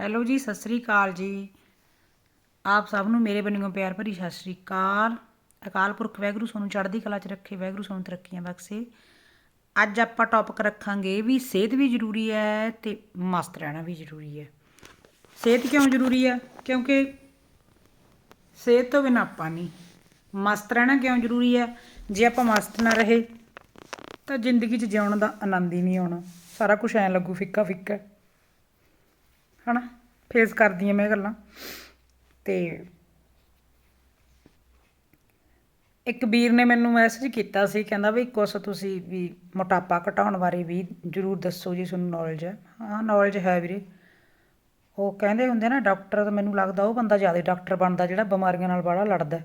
Hello ਜੀ, ਸਤਿ ਸ੍ਰੀ ਅਕਾਲ ਜੀ। ਆਪ ਸਭ ਨੂੰ ਮੇਰੇ ਵੱਲੋਂ ਪਿਆਰ ਭਰੀ ਸਤਿ ਸ੍ਰੀ ਅਕਾਲ। ਅਕਾਲ ਪੁਰਖ ਵੈਗਰੂ ਸੋਨੂੰ ਚੜ੍ਹਦੀ ਕਲਾ 'ਚ ਰੱਖੇ, ਵੈਗਰੂ ਸੋਨੂੰ ਤਰੱਕੀਆਂ ਬਖਸ਼ੇ। ਅੱਜ ਆਪਾਂ ਟੌਪਿਕ ਰੱਖਾਂਗੇ ਵੀ ਸਿਹਤ ਵੀ ਜ਼ਰੂਰੀ ਹੈ ਤੇ ਮਸਤ ਰਹਿਣਾ ਵੀ ਜ਼ਰੂਰੀ ਹੈ। ਸਿਹਤ ਕਿਉਂ ਜ਼ਰੂਰੀ ਹੈ? ਕਿਉਂਕਿ ਸਿਹਤ ਤੋਂ ਬਿਨਾਂ ਆਪਾਂ ਨਹੀਂ। ਮਸਤ ਰਹਿਣਾ ਕਿਉਂ ਜ਼ਰੂਰੀ ਹੈ? ਜੇ ਆਪਾਂ ਮਸਤ ਨਾ ਰਹੇ, ਤਾਂ ਜ਼ਿੰਦਗੀ 'ਚ ਜਿਉਣ ਦਾ ਆਨੰਦ ਹੀ ਨਹੀਂ ਆਉਣਾ। ਸਾਰਾ ਕੁਝ ਐਂ ਲੱਗੂ ਫਿੱਕਾ ਫਿੱਕਾ ਹਨਾ? ਫੇਸ ਕਰਦੀ ਆ ਮੈਂ ਗੱਲਾਂ। ਤੇ ਇੱਕ ਵੀਰ ਨੇ ਮੈਨੂੰ ਮੈਸੇਜ ਕੀਤਾ ਸੀ, ਕਹਿੰਦਾ ਵੀ ਕੁਛ ਤੁਸੀਂ ਵੀ ਮੋਟਾਪਾ ਘਟਾਉਣ ਬਾਰੇ ਵੀ ਜਰੂਰ ਦੱਸੋ ਜੀ, ਤੁਹਾਨੂੰ ਨੌਲੇਜ ਹੈ। ਹਾਂ ਨੌਲੇਜ ਹੈ ਵੀਰੇ। ਉਹ ਕਹਿੰਦੇ ਹੁੰਦੇ ਨਾ ਡਾਕਟਰ ਤਾਂ ਮੈਨੂੰ ਲੱਗਦਾ ਉਹ ਬੰਦਾ ਜ਼ਿਆਦਾ ਡਾਕਟਰ ਬਣਦਾ, ਜਿਹੜਾ ਬਿਮਾਰੀਆਂ ਨਾਲ ਬੜਾ ਲੜਦਾ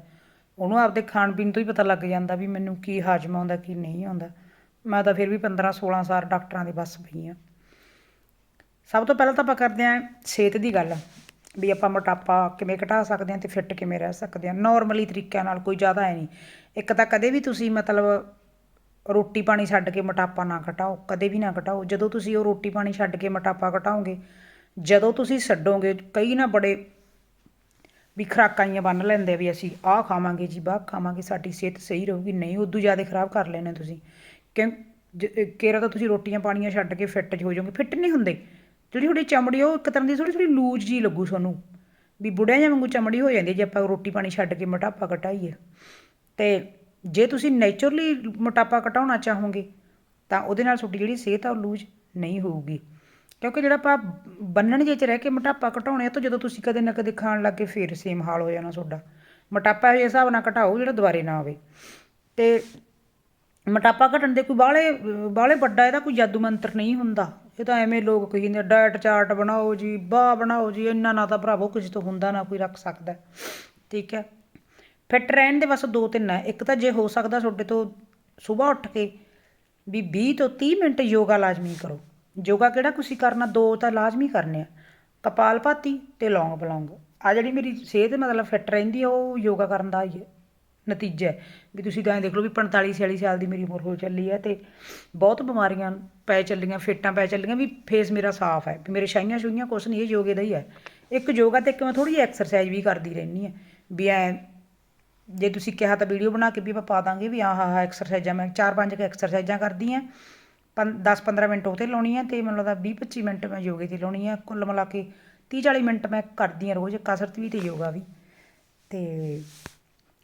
ਉਹਨੂੰ ਆਪਦੇ ਖਾਣ ਪੀਣ ਤੋਂ ਹੀ ਪਤਾ ਲੱਗ ਜਾਂਦਾ ਵੀ ਮੈਨੂੰ ਕੀ ਹਾਜ਼ਮ ਆਉਂਦਾ, ਕੀ ਨਹੀਂ ਆਉਂਦਾ। ਮੈਂ ਤਾਂ ਫਿਰ ਵੀ 15 16 ਸਾਲ ਡਾਕਟਰਾਂ ਦੇ ਵੱਸ ਪਈ ਆ। ਸਭ ਤੋਂ ਪਹਿਲਾਂ ਤਾਂ ਆਪਾਂ ਕਰਦੇ ਹਾਂ ਸਿਹਤ ਦੀ ਗੱਲ, ਵੀ ਆਪਾਂ ਮੋਟਾਪਾ ਕਿਵੇਂ ਘਟਾ ਸਕਦੇ ਹਾਂ ਅਤੇ ਫਿੱਟ ਕਿਵੇਂ ਰਹਿ ਸਕਦੇ ਹਾਂ। ਨੋਰਮਲੀ ਤਰੀਕਿਆਂ ਨਾਲ ਕੋਈ ਜ਼ਿਆਦਾ ਹੈ ਨਹੀਂ। ਇੱਕ ਤਾਂ ਕਦੇ ਵੀ ਤੁਸੀਂ ਮਤਲਬ ਰੋਟੀ ਪਾਣੀ ਛੱਡ ਕੇ ਮੋਟਾਪਾ ਨਾ ਘਟਾਓ, ਕਦੇ ਵੀ ਨਾ ਘਟਾਓ। ਜਦੋਂ ਤੁਸੀਂ ਉਹ ਰੋਟੀ ਪਾਣੀ ਛੱਡ ਕੇ ਮੋਟਾਪਾ ਘਟਾਓਗੇ, ਜਦੋਂ ਤੁਸੀਂ ਛੱਡੋਗੇ, ਕਈ ਨਾ ਬੜੇ ਵੀ ਖੁਰਾਕਾਂ ਹੀ ਬੰਨ ਲੈਂਦੇ ਵੀ ਅਸੀਂ ਆਹ ਖਾਵਾਂਗੇ ਜੀ, ਬਾਹ ਖਾਵਾਂਗੇ, ਸਾਡੀ ਸਿਹਤ ਸਹੀ ਰਹੂਗੀ। ਨਹੀਂ, ਉਦੋਂ ਜ਼ਿਆਦਾ ਖਰਾਬ ਕਰ ਲੈਣੇ ਤੁਸੀਂ। ਕਿਉਂ? ਜ- ਕੇਰਾ ਤਾਂ ਤੁਸੀਂ ਰੋਟੀਆਂ ਪਾਣੀਆਂ ਛੱਡ ਕੇ ਫਿੱਟ ਹੋ ਜਾਓਗੇ। ਫਿੱਟ ਨਹੀਂ ਹੁੰਦੇ। ਜਿਹੜੀ ਤੁਹਾਡੀ ਚਮੜੀ, ਉਹ ਇੱਕ ਤਰ੍ਹਾਂ ਦੀ ਥੋੜ੍ਹੀ ਥੋੜ੍ਹੀ ਲੂਜ ਜੀ ਲੱਗੂ ਤੁਹਾਨੂੰ। ਵੀ ਬੁੜਿਆਂ ਜਿਹਾ ਵਾਂਗੂ ਚਮੜੀ ਹੋ ਜਾਂਦੀ ਹੈ, ਜੇ ਆਪਾਂ ਰੋਟੀ ਪਾਣੀ ਛੱਡ ਕੇ ਮੋਟਾਪਾ ਘਟਾਈਏ। ਤੇ ਜੇ ਤੁਸੀਂ ਨੇਚਰਲੀ ਮੋਟਾਪਾ ਘਟਾਉਣਾ ਚਾਹੋਗੇ, ਤਾਂ ਉਹਦੇ ਨਾਲ ਤੁਹਾਡੀ ਜਿਹੜੀ ਸਿਹਤ ਆ, ਉਹ ਲੂਜ ਨਹੀਂ ਹੋਊਗੀ। ਕਿਉਂਕਿ ਜਿਹੜਾ ਆਪਾਂ ਬੰਨਣ ਜੇ ਚ ਰਹਿ ਕੇ ਮੋਟਾਪਾ ਘਟਾਉਣੇ ਆ, ਤਾਂ ਜਦੋਂ ਤੁਸੀਂ ਕਦੇ ਨਾ ਕਦੇ ਖਾਣ ਲੱਗ ਗਏ, ਫੇਰ ਸੇਮ ਹਾਲ ਹੋ ਜਾਣਾ ਤੁਹਾਡਾ। ਮੋਟਾਪਾ ਇਹ ਹਿਸਾਬ ਨਾਲ ਘਟਾਓ, ਜਿਹੜਾ ਦੁਬਾਰੇ ਨਾ ਆਵੇ। ਤੇ ਮੋਟਾਪਾ ਘਟਣ ਦੇ ਕੋਈ ਬਾਹਲੇ ਬਾਹਲੇ ਵੱਡਾ ਇਹਦਾ ਕੋਈ ਜਾਦੂ ਮੰਤਰ ਨਹੀਂ ਹੁੰਦਾ। ਇਹ ਤਾਂ ਐਵੇਂ ਲੋਕ ਕਹੀ ਜਾਂਦੇ ਡਾਇਟ ਚਾਰਟ ਬਣਾਓ ਜੀ, ਬਾਹ ਬਣਾਓ ਜੀ, ਇੰਨਾ ਨਾ ਤਾਂ ਭਰਾਵੋ ਕਿਸੇ ਤੋਂ ਹੁੰਦਾ ਨਾ ਕੋਈ ਰੱਖ ਸਕਦਾ। ਠੀਕ ਹੈ? ਫਿੱਟ ਰਹਿਣ ਦੇ ਬਸ ਦੋ ਤਿੰਨ ਹੈ। ਇੱਕ ਤਾਂ ਜੇ ਹੋ ਸਕਦਾ ਤੁਹਾਡੇ ਤੋਂ ਸਵੇਰ ਉੱਠ ਕੇ ਵੀ 20 ਤੋਂ 30 ਮਿੰਟ ਯੋਗਾ ਲਾਜ਼ਮੀ ਕਰੋ। ਯੋਗਾ ਕਿਹੜਾ ਤੁਸੀਂ ਕਰਨਾ, ਦੋ ਤਾਂ ਲਾਜ਼ਮੀ ਕਰਨੇ ਆ। ਕਪਾਲਭਾਤੀ ਤੇ ਲੌਂਗ ਬਲੌਂਗ। ਆ ਜਿਹੜੀ ਮੇਰੀ ਸਿਹਤ ਮਤਲਬ ਫਿੱਟ ਰਹਿੰਦੀ ਆ, ਉਹ ਯੋਗਾ ਕਰਨ ਦਾ ਹੀ ਹੈ। ਨਤੀਜਾ ਵੀ ਤੁਸੀਂ ਤਾਂ ਐਂ ਦੇਖ ਲਓ ਵੀ 45 46 ਸਾਲ ਦੀ ਮੇਰੀ ਉਮਰ ਹੋ ਚੱਲੀ ਹੈ ਤੇ ਬਹੁਤ ਬਿਮਾਰੀਆਂ ਪੈ ਚੱਲੀਆਂ, ਫੇਟਾਂ ਪੈ ਚੱਲੀਆਂ, ਵੀ ਫੇਸ ਮੇਰਾ ਸਾਫ਼ ਹੈ, ਵੀ ਮੇਰੇ ਛਾਈਆਂ ਛੂਈਆਂ ਕੁਛ ਨਹੀਂ, ਇਹ ਯੋਗੇ ਦਾ ਹੀ ਹੈ। ਇੱਕ ਯੋਗਾ ਤੇ ਇੱਕ ਮੈਂ ਥੋੜੀ ਐਕਸਰਸਾਈਜ਼ ਵੀ ਕਰਦੀ ਰਹਿੰਦੀ ਹਾਂ, ਵੀ ਐ ਜੇ ਤੁਸੀਂ ਕਿਹਾ ਤਾਂ ਵੀਡੀਓ ਬਣਾ ਕੇ ਵੀ ਆਪਾਂ ਪਾ ਦਾਂਗੇ ਵੀ ਆਹ ਆਹ ਐਕਸਰਸਾਈਜ਼ਾਂ ਮੈਂ ਚਾਰ ਪੰਜ ਕੁ ਐਕਸਰਸਾਈਜ਼ਾਂ ਕਰਦੀ ਹਾਂ 10 15 ਮਿੰਟ ਉਹ ਤੇ ਲਾਉਣੀ ਹੈ ਤੇ ਮੈਨੂੰ ਲੱਗਦਾ 20 25 ਮਿੰਟ ਮੈਂ ਯੋਗੇ ਤੇ ਲਾਉਣੀ ਹੈ ਕੁੱਲ ਮਿਲਾ ਕੇ 30 40 ਮਿੰਟ ਮੈਂ ਕਰਦੀ ਹਾਂ ਰੋਜ਼, ਕਸਰਤ ਵੀ ਤੇ ਯੋਗਾ ਵੀ। ਤੇ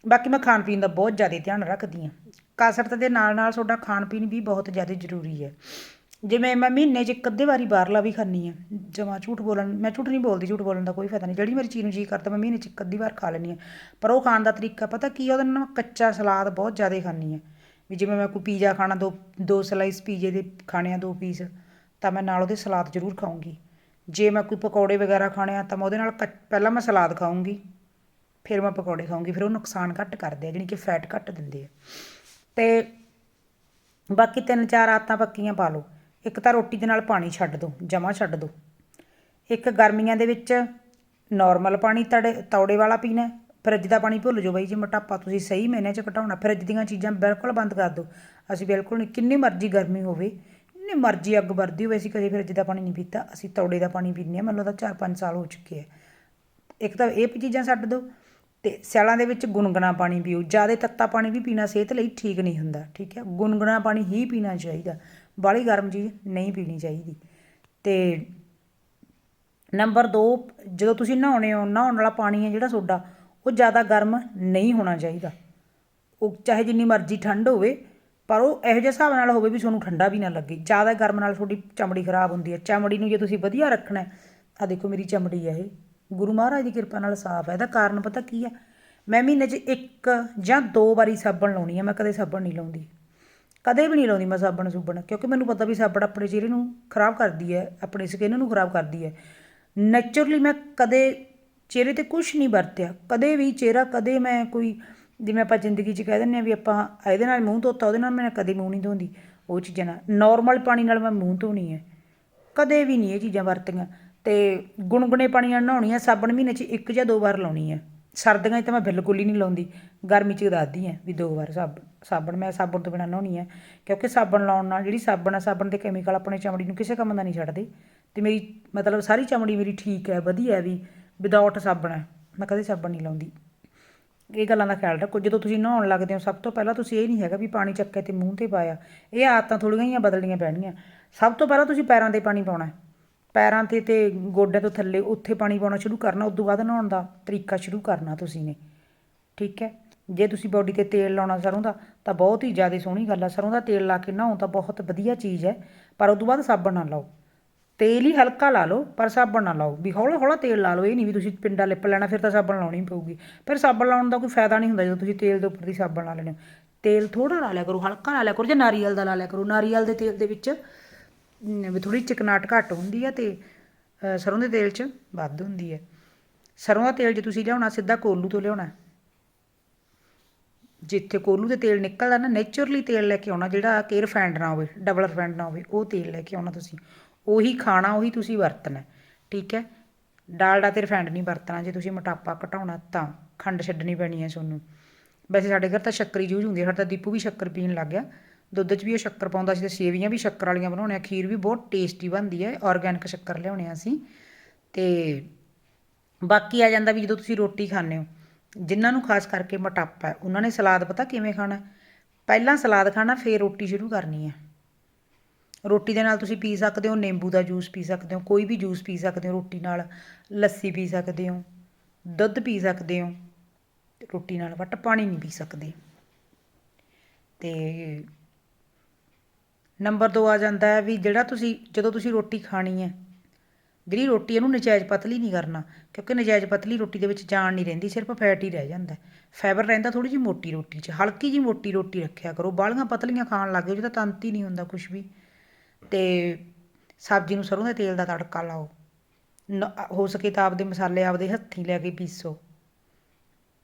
ਬਾਕੀ ਮੈਂ ਖਾਣ ਪੀਣ ਦਾ ਬਹੁਤ ਜ਼ਿਆਦਾ ਧਿਆਨ ਰੱਖਦੀ ਹਾਂ। ਕਸਰਤ ਦੇ ਨਾਲ ਨਾਲ ਤੁਹਾਡਾ ਖਾਣ ਪੀਣ ਵੀ ਬਹੁਤ ਜ਼ਿਆਦਾ ਜ਼ਰੂਰੀ ਹੈ। ਜਿਵੇਂ ਮੈਂ ਮਹੀਨੇ 'ਚ ਇੱਕ ਅੱਧੇ ਵਾਰੀ ਬਾਹਰਲਾ ਵੀ ਖਾਂਦੀ ਹਾਂ, ਜਮਾ ਝੂਠ ਬੋਲਣ, ਮੈਂ ਝੂਠ ਨਹੀਂ ਬੋਲਦੀ, ਝੂਠ ਬੋਲਣ ਦਾ ਕੋਈ ਫਾਇਦਾ ਨਹੀਂ। ਜਿਹੜੀ ਮੇਰੀ ਚੀਜ਼ ਨੂੰ ਜੀ ਕਰਦਾ, ਮੈਂ ਮਹੀਨੇ 'ਚ ਇੱਕ ਅੱਧੀ ਵਾਰ ਖਾ ਲੈਂਦੀ ਹਾਂ। ਪਰ ਉਹ ਖਾਣ ਦਾ ਤਰੀਕਾ ਪਤਾ ਕੀ ਆ, ਉਹਦੇ ਨਾਲ ਮੈਂ ਕੱਚਾ ਸਲਾਦ ਬਹੁਤ ਜ਼ਿਆਦਾ ਖਾਂਦੀ ਹਾਂ। ਵੀ ਜਿਵੇਂ ਮੈਂ ਕੋਈ ਪੀਜ਼ਾ ਖਾਣਾ, ਦੋ ਦੋ ਸਲਾਈਸ ਪੀਜ਼ੇ ਦੇ ਖਾਣੇ ਆ, ਦੋ ਪੀਸ ਤਾਂ ਮੈਂ ਨਾਲ ਉਹਦੇ ਸਲਾਦ ਜ਼ਰੂਰ ਖਾਊਂਗੀ। ਜੇ ਮੈਂ ਕੋਈ ਪਕੌੜੇ ਵਗੈਰਾ ਖਾਣੇ ਆ, ਤਾਂ ਮੈਂ ਉਹਦੇ ਨਾਲ ਕੱਚ- ਪਹਿਲਾਂ ਮੈਂ ਸਲਾਦ ਖਾਊਂਗੀ। ਫਿਰ ਮੈਂ ਪਕੌੜੇ ਖਾਊਂਗੀ, ਫਿਰ ਉਹ ਨੁਕਸਾਨ ਘੱਟ ਕਰਦੇ ਆ, ਜਾਣੀ ਕਿ ਫੈਟ ਘੱਟ ਦਿੰਦੇ ਆ। ਤੇ ਬਾਕੀ ਤਿੰਨ ਚਾਰ ਆਤਾਂ ਪੱਕੀਆਂ ਪਾ ਲਓ। ਇੱਕ ਤਾਂ ਰੋਟੀ ਦੇ ਨਾਲ ਪਾਣੀ ਛੱਡ ਦਿਓ ਜਮਾ ਛੱਡ ਦਿਓ ਇੱਕ ਗਰਮੀਆਂ ਦੇ ਵਿੱਚ ਨਾਰਮਲ ਪਾਣੀ ਤੜੇ, ਤੌੜੇ ਵਾਲਾ ਪੀਣਾ ਫਰਿੱਜ ਦਾ ਪਾਣੀ ਭੁੱਲ ਜਾਓ ਬਾਈ, ਜੇ ਮੋਟਾਪਾ ਤੁਸੀਂ ਸਹੀ ਮਹੀਨੇ 'ਚ ਘਟਾਉਣਾ, ਫਰਿੱਜ ਦੀਆਂ ਚੀਜ਼ਾਂ ਬਿਲਕੁਲ ਬੰਦ ਕਰ ਦਿਓ ਅਸੀਂ ਬਿਲਕੁਲ ਨਹੀਂ, ਕਿੰਨੀ ਮਰਜ਼ੀ ਗਰਮੀ ਹੋਵੇ, ਕਿੰਨੀ ਮਰਜ਼ੀ ਅੱਗ ਵਰਦੀ ਹੋਵੇ, ਅਸੀਂ ਕਦੇ ਫਰਿੱਜ ਦਾ ਪਾਣੀ ਨਹੀਂ ਪੀਤਾ। ਅਸੀਂ ਤੌੜੇ ਦਾ ਪਾਣੀ ਪੀਂਦੇ ਹਾਂ, ਮੈਨੂੰ ਤਾਂ 4-5 ਸਾਲ ਹੋ ਚੁੱਕੇ ਆ। ਇੱਕ ਤਾਂ ਇਹ ਚੀਜ਼ਾਂ ਛੱਡ ਦਿਓ ਤੇ ਸਿਆਲਾਂ ਦੇ ਵਿੱਚ ਗੁਨਗੁਣਾ ਪਾਣੀ ਪੀਓ। ਜ਼ਿਆਦਾ ਤੱਤਾ ਪਾਣੀ ਵੀ ਪੀਣਾ ਸਿਹਤ ਲਈ ਠੀਕ ਨਹੀਂ ਹੁੰਦਾ, ਠੀਕ ਹੈ? ਗੁਨਗੁਣਾ ਪਾਣੀ ਹੀ ਪੀਣਾ ਚਾਹੀਦਾ। ਬਾਹਲੀ ਗਰਮ ਚੀਜ਼ ਨਹੀਂ ਪੀਣੀ ਚਾਹੀਦੀ। ਤੇ ਨੰਬਰ 2 ਜਦੋਂ ਤੁਸੀਂ ਨਹਾਉਣੇ ਹੋ, ਨਹਾਉਣ ਵਾਲਾ ਪਾਣੀ ਹੈ ਜਿਹੜਾ ਤੁਹਾਡਾ ਉਹ ਜ਼ਿਆਦਾ ਗਰਮ ਨਹੀਂ ਹੋਣਾ ਚਾਹੀਦਾ। ਉਹ ਚਾਹੇ ਜਿੰਨੀ ਮਰਜ਼ੀ ਠੰਡ ਹੋਵੇ, ਪਰ ਉਹ ਇਹੋ ਜਿਹੇ ਹਿਸਾਬ ਨਾਲ ਹੋਵੇ ਵੀ ਤੁਹਾਨੂੰ ਠੰਡਾ ਵੀ ਨਾ ਲੱਗੇ। ਜ਼ਿਆਦਾ ਗਰਮ ਨਾਲ ਤੁਹਾਡੀ ਚਮੜੀ ਖਰਾਬ ਹੁੰਦੀ ਹੈ। ਚਮੜੀ ਨੂੰ ਜੇ ਤੁਸੀਂ ਵਧੀਆ ਰੱਖਣਾ ਆ ਦੇਖੋ ਮੇਰੀ ਚਮੜੀ ਹੈ ਇਹ। ਗੁਰੂ ਮਹਾਰਾਜ ਦੀ ਕਿਰਪਾ ਨਾਲ ਸਾਫ਼ ਹੈ। ਇਹਦਾ ਕਾਰਨ ਪਤਾ ਕੀ ਆ? ਮੈਂ ਮਹੀਨੇ 'ਚ ਇੱਕ ਜਾਂ ਦੋ ਵਾਰੀ ਸਾਬਣ ਲਾਉਣੀ ਹੈ ਮੈਂ ਕਦੇ ਸਾਬਣ ਨਹੀਂ ਲਾਉਂਦੀ। ਕਦੇ ਵੀ ਨਹੀਂ ਲਾਉਂਦੀ ਮੈਂ ਸਾਬਣ ਸੁਬਣ। ਕਿਉਂਕਿ ਮੈਨੂੰ ਪਤਾ ਵੀ ਸਾਬਣ ਆਪਣੇ ਚਿਹਰੇ ਨੂੰ ਖਰਾਬ ਕਰਦੀ ਹੈ, ਆਪਣੇ ਸਕਿਨ ਨੂੰ ਖਰਾਬ ਕਰਦੀ ਹੈ। ਨੇਚਰਲੀ ਮੈਂ ਕਦੇ ਚਿਹਰੇ ਤੇ ਕੁਝ ਨਹੀਂ ਵਰਤਿਆ। ਕਦੇ ਵੀ ਚਿਹਰਾ, ਕਦੇ ਮੈਂ ਕੋਈ ਜਿਵੇਂ ਆਪਾਂ ਜ਼ਿੰਦਗੀ 'ਚ ਕਹਿ ਦਿੰਦੇ ਆ ਵੀ ਆਪਾਂ ਇਹਦੇ ਨਾਲ ਮੂੰਹ ਧੋਤਾ, ਉਹਦੇ ਨਾਲ ਮੈਂ ਕਦੇ ਮੂੰਹ ਨਹੀਂ ਧੋਂਦੀ। ਉਹ ਚੀਜ਼ਾਂ ਨਾਲ। ਨਾਰਮਲ ਪਾਣੀ ਨਾਲ ਮੈਂ ਮੂੰਹ ਧੋਣੀ ਹੈ। ਕਦੇ ਵੀ ਨਹੀਂ ਇਹ ਚੀਜ਼ਾਂ ਵਰਤੀਆਂ। ਅਤੇ ਗੁਣਗੁਣੇ ਪਾਣੀ ਨਾਲ ਨਹਾਉਣੀ ਹੈ ਸਾਬਣ ਮਹੀਨੇ 'ਚ ਇੱਕ ਜਾਂ ਦੋ ਵਾਰ ਲਾਉਣੀ ਹੈ। ਸਰਦੀਆਂ 'ਚ ਤਾਂ ਮੈਂ ਬਿਲਕੁਲ ਹੀ ਨਹੀਂ ਲਾਉਂਦੀ। ਗਰਮੀ 'ਚ ਦੱਸਦੀ ਹਾਂ ਵੀ ਦੋ ਵਾਰ ਸਾਬਣ ਸਾਬਣ, ਮੈਂ ਸਾਬਣ ਤੋਂ ਬਿਨਾਂ ਨਹਾਉਣੀ ਹੈ। ਕਿਉਂਕਿ ਸਾਬਣ ਲਾਉਣ ਨਾਲ ਜਿਹੜੀ ਸਾਬਣ ਆ, ਸਾਬਣ ਦੇ ਕੈਮੀਕਲ ਆਪਣੇ ਚਮੜੀ ਨੂੰ ਕਿਸੇ ਕੰਮ ਦਾ ਨਹੀਂ ਛੱਡਦੇ। ਅਤੇ ਮੇਰੀ ਮਤਲਬ ਸਾਰੀ ਚਮੜੀ ਮੇਰੀ ਠੀਕ ਹੈ, ਵਧੀਆ ਵੀ ਵਿਦਆਊਟ ਸਾਬਣ ਹੈ। ਮੈਂ ਕਦੇ ਸਾਬਣ ਨਹੀਂ ਲਾਉਂਦੀ। ਇਹ ਗੱਲਾਂ ਦਾ ਖਿਆਲ ਰੱਖੋ। ਜਦੋਂ ਤੁਸੀਂ ਨਹਾਉਣ ਲੱਗਦੇ ਹੋ, ਸਭ ਤੋਂ ਪਹਿਲਾਂ ਤੁਸੀਂ ਇਹ ਨਹੀਂ ਹੈਗਾ ਵੀ ਪਾਣੀ ਚੱਕੇ ਤੇ ਮੂੰਹ ਤੇ ਪਾਇਆ। ਇਹ ਆਦਤਾਂ ਥੋੜ੍ਹੀਆਂ ਜਿਹੀਆਂ ਬਦਲਣੀਆਂ ਪੈਣਗੀਆਂ। ਸਭ ਤੋਂ ਪਹਿਲਾਂ ਤੁਸੀਂ ਪੈਰਾਂ ਤੇ ਪਾਣੀ ਪਾਉਣਾ ਪੈਰਾਂ ਤੇ ਤੇ ਗੋਡਿਆਂ ਤੋਂ ਥੱਲੇ ਉੱਥੇ ਪਾਣੀ ਪਾਉਣਾ ਸ਼ੁਰੂ ਕਰਨਾ ਉਸ ਤੋਂ ਬਾਅਦ ਨਹਾਉਣ ਦਾ ਤਰੀਕਾ ਸ਼ੁਰੂ ਕਰਨਾ ਤੁਸੀਂ ਨੇ। ਠੀਕ ਹੈ? ਜੇ ਤੁਸੀਂ ਬਾਡੀ ਤੇ ਤੇਲ ਲਾਉਣਾ ਸਰੋਂ ਦਾ, ਤਾਂ ਬਹੁਤ ਹੀ ਜ਼ਿਆਦਾ ਸੋਹਣੀ ਗੱਲ ਆ। ਸਰੋਂ ਦਾ ਤੇਲ ਲਾ ਕੇ ਨਹਾਓ ਤਾਂ ਬਹੁਤ ਵਧੀਆ ਚੀਜ਼ ਹੈ, ਪਰ ਉਸ ਤੋਂ ਬਾਅਦ ਸਾਬਣ ਨਾ ਲਾਓ। ਤੇਲ ਹੀ ਹਲਕਾ ਲਾ ਲਓ, ਪਰ ਸਾਬਣ ਨਾ ਲਾਓ। ਵੀ ਹੌਲਾ ਹੌਲਾ ਤੇਲ ਲਾ ਲਓ, ਇਹ ਨਹੀਂ ਵੀ ਤੁਸੀਂ ਪਿੰਡਾ ਲਿਪ ਲੈਣਾ, ਫਿਰ ਤਾਂ ਸਾਬਣ ਲਾਉਣੀ ਪਊਗੀ। ਫਿਰ ਸਾਬਣ ਲਾਉਣ ਦਾ ਕੋਈ ਫਾਇਦਾ ਨਹੀਂ ਹੁੰਦਾ ਜਦੋਂ ਤੁਸੀਂ ਤੇਲ ਦੇ ਉੱਪਰ ਦੀ ਸਾਬਣ ਲਾ ਲੈਣੇ ਹੋ। ਤੇਲ ਥੋੜਾ ਲਾ ਲਿਆ ਕਰੋ, ਹਲਕਾ ਲਾ ਲਿਆ ਕਰੋ, ਜਾਂ ਨਾਰੀਅਲ ਦਾ ਲਾ ਲਿਆ ਕਰੋ। ਨਾਰੀਅਲ ਦੇ ਤੇਲ ਦੇ ਵਿੱਚ ਵੀ ਥੋੜੀ ਚਿਕਨਾਟ ਘੱਟ ਹੁੰਦੀ ਹੈ ਤੇ ਅ, ਸਰੋਂ ਦੇ ਤੇਲ 'ਚ ਵੱਧ ਹੁੰਦੀ ਹੈ ਸਰੋਂ ਦਾ ਤੇਲ ਜੇ ਤੁਸੀਂ ਲਿਆਉਣਾ ਸਿੱਧਾ ਕੋਲੂ ਤੋਂ ਲਿਆਉਣਾ। ਜਿੱਥੇ ਕੋਲੂ ਦੇ ਤੇਲ ਨਿਕਲਦਾ ਨਾ ਨੇਚਰਲੀ ਤੇਲ ਲੈ ਕੇ ਆਉਣਾ ਜਿਹੜਾ ਕਿ ਰਿਫਾਈਂਡ ਨਾ ਹੋਵੇ ਡਬਲ ਰਿਫਾਈਂਡ ਨਾ ਹੋਵੇ ਉਹ ਤੇਲ ਲੈ ਕੇ ਆਉਣਾ ਤੁਸੀਂ। ਉਹੀ ਖਾਣਾ ਉਹੀ ਤੁਸੀਂ ਵਰਤਣਾ ਠੀਕ ਹੈ? ਡਾਲਡਾ ਤੇ ਰਿਫਾਈਂਡ ਨਹੀਂ ਵਰਤਣਾ ਜੇ ਤੁਸੀਂ ਮੋਟਾਪਾ ਘਟਾਉਣਾ ਤਾਂ ਖੰਡ ਛੱਡਣੀ ਪੈਣੀ ਹੈ ਤੁਹਾਨੂੰ। ਵੈਸੇ ਸਾਡੇ ਘਰ ਤਾਂ ਸ਼ੱਕਰ ਯੂਜ਼ ਹੁੰਦੀ ਹੈ ਸਾਡਾ ਦੀਪੂ ਵੀ ਸ਼ੱਕਰ ਪੀਣ ਲੱਗ ਗਿਆ। ਦੁੱਧ 'ਚ ਵੀ ਉਹ ਸ਼ੱਕਰ ਪਾਉਂਦਾ ਸੀ ਤੇ ਸੇਵੀਆਂ ਵੀ ਸ਼ੱਕਰ ਵਾਲੀਆਂ ਬਣਾਉਣੇ ਆ ਖੀਰ ਵੀ ਬਹੁਤ ਟੇਸਟੀ ਬਣਦੀ ਹੈ ਆਰਗੈਨਿਕ ਸ਼ੱਕਰ ਲਿਆਉਣੇ ਆ ਅਸੀਂ। ਤੇ ਬਾਕੀ ਆ ਜਾਂਦਾ ਵੀ ਜਦੋਂ ਤੁਸੀਂ ਰੋਟੀ ਖਾਂਦੇ ਹੋ, ਜਿਨ੍ਹਾਂ ਨੂੰ ਖਾਸ ਕਰਕੇ ਮੋਟਾਪਾ ਹੈ, ਉਹਨਾਂ ਨੇ ਸਲਾਦ ਪਤਾ ਕਿਵੇਂ ਖਾਣਾ ਪਹਿਲਾਂ ਸਲਾਦ ਖਾਣਾ, ਫਿਰ ਰੋਟੀ ਸ਼ੁਰੂ ਕਰਨੀ ਹੈ। ਰੋਟੀ ਦੇ ਨਾਲ ਤੁਸੀਂ ਪੀ ਸਕਦੇ ਹੋ, ਨਿੰਬੂ ਦਾ ਜੂਸ ਪੀ ਸਕਦੇ ਹੋ, ਕੋਈ ਵੀ ਜੂਸ ਪੀ ਸਕਦੇ ਹੋ ਰੋਟੀ ਨਾਲ, ਲੱਸੀ ਪੀ ਸਕਦੇ ਹੋ, ਦੁੱਧ ਪੀ ਸਕਦੇ ਹੋ ਰੋਟੀ ਨਾਲ ਬਟ ਪਾਣੀ ਨਹੀਂ ਪੀ ਸਕਦੇ। ਤੇ ਨੰਬਰ 2 ਆ ਜਾਂਦਾ ਹੈ ਵੀ ਜਿਹੜਾ ਤੁਸੀਂ, ਜਦੋਂ ਤੁਸੀਂ ਰੋਟੀ ਖਾਣੀ ਹੈ, ਜਿਹੜੀ ਰੋਟੀ ਇਹਨੂੰ ਨਜਾਇਜ਼ ਪਤਲੀ ਨਹੀਂ ਕਰਨਾ, ਕਿਉਂਕਿ ਨਜਾਇਜ਼ ਪਤਲੀ ਰੋਟੀ ਦੇ ਵਿੱਚ ਜਾਨ ਨਹੀਂ ਰਹਿੰਦੀ, ਸਿਰਫ ਫੈਟ ਹੀ ਰਹਿ ਜਾਂਦਾ ਫਾਈਬਰ ਰਹਿੰਦਾ ਥੋੜੀ ਜਿਹੀ ਮੋਟੀ ਰੋਟੀ 'ਚ, ਹਲਕੀ ਜਿਹੀ ਮੋਟੀ ਰੋਟੀ ਰੱਖਿਆ ਕਰੋ। ਬਾਹਲੀਆਂ ਪਤਲੀਆਂ ਖਾਣ ਲੱਗ ਜਾਓ, ਜਿਹਦਾ ਤੰਤ ਹੀ ਨਹੀਂ ਹੁੰਦਾ ਕੁਝ ਵੀ। ਤੇ ਸਬਜ਼ੀ ਨੂੰ ਸਰੋਂ ਦੇ ਤੇਲ ਦਾ ਤੜਕਾ ਲਾਓ। ਨ- ਹੋ ਸਕੇ ਤਾਂ ਆਪਦੇ ਮਸਾਲੇ ਆਪਦੇ ਹੱਥੀਂ ਲੈ ਕੇ ਪੀਸੋ।